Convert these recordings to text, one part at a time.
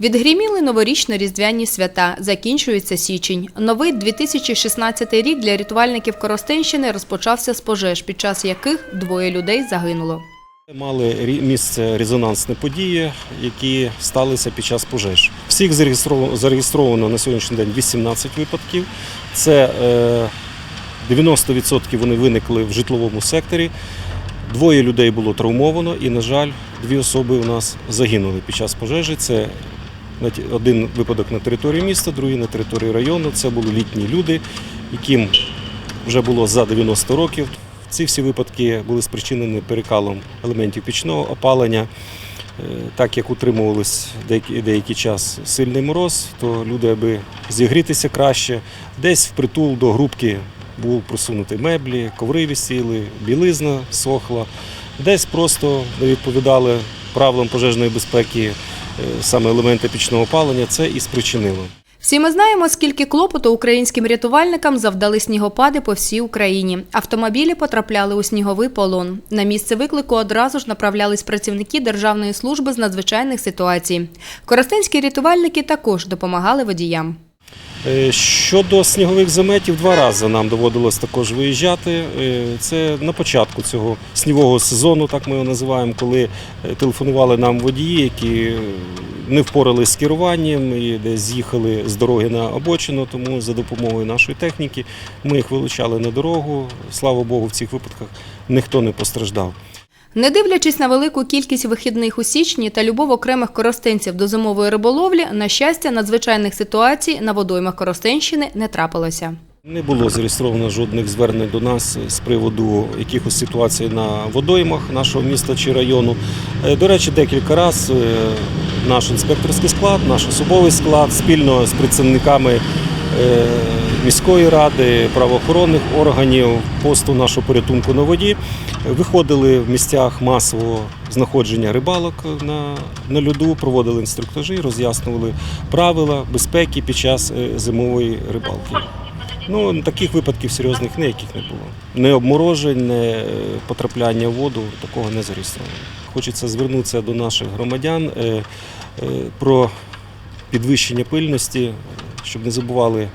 Відгріміли новорічно-різдвяні свята. Закінчується січень. Новий 2016 рік для рятувальників Коростенщини розпочався з пожеж, під час яких двоє людей загинуло. Мали місце резонансні події, які сталися під час пожеж. Всіх зареєстровано, на сьогоднішній день 18 випадків. Це е, 90% вони виникли в житловому секторі. Двоє людей було травмовано і, на жаль, дві особи у нас загинули під час пожежі. Це один випадок на території міста, другий на території району. Це були літні люди, яким вже було за 90 років. Ці всі випадки були спричинені перекалом елементів пічного опалення. Е, Так як утримувались деякий, деякий час сильний мороз, то люди, аби зігрітися краще, десь впритул до грубки був просунути меблі, коври висіли, білизна сохла, десь просто не відповідали правилам пожежної безпеки саме елементи пічного опалення. Це і спричинило. Всі ми знаємо, скільки клопоту українським рятувальникам завдали снігопади по всій Україні. Автомобілі потрапляли у сніговий полон. На місце виклику одразу ж направлялись працівники Державної служби з надзвичайних ситуацій. Коростенські рятувальники також допомагали водіям. Е, Щодо снігових заметів, два рази нам доводилось також виїжджати. Е, Це на початку цього снігового сезону, так ми його називаємо, коли е, телефонували нам водії, які не впоралися з керуванням і десь з'їхали з дороги на обочину. Тому за допомогою нашої техніки ми їх вилучали на дорогу. Слава Богу, в цих випадках ніхто не постраждав. Не дивлячись на велику кількість вихідних у січні та любов окремих коростенців до зимової риболовлі, на щастя, надзвичайних ситуацій на водоймах Коростенщини не трапилося. Не було зареєстровано жодних звернень до нас з приводу якихось ситуацій на водоймах нашого міста чи району. Е, До речі, декілька разів наш інспекторський склад, наш особовий склад спільно з представниками е, міської ради, правоохоронних органів, посту нашого порятунку на воді виходили в місцях масового знаходження рибалок на, на льоду, проводили інструктажі, роз'яснювали правила безпеки під час е, зимової рибалки. Ну, таких випадків серйозних ніяких не було. Не обморожень, не е, потрапляння в воду, такого не зареєстровано. Хочеться звернутися до наших громадян е, про підвищення пильності, щоб не забували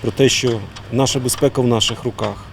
про те, що наша безпека в наших руках.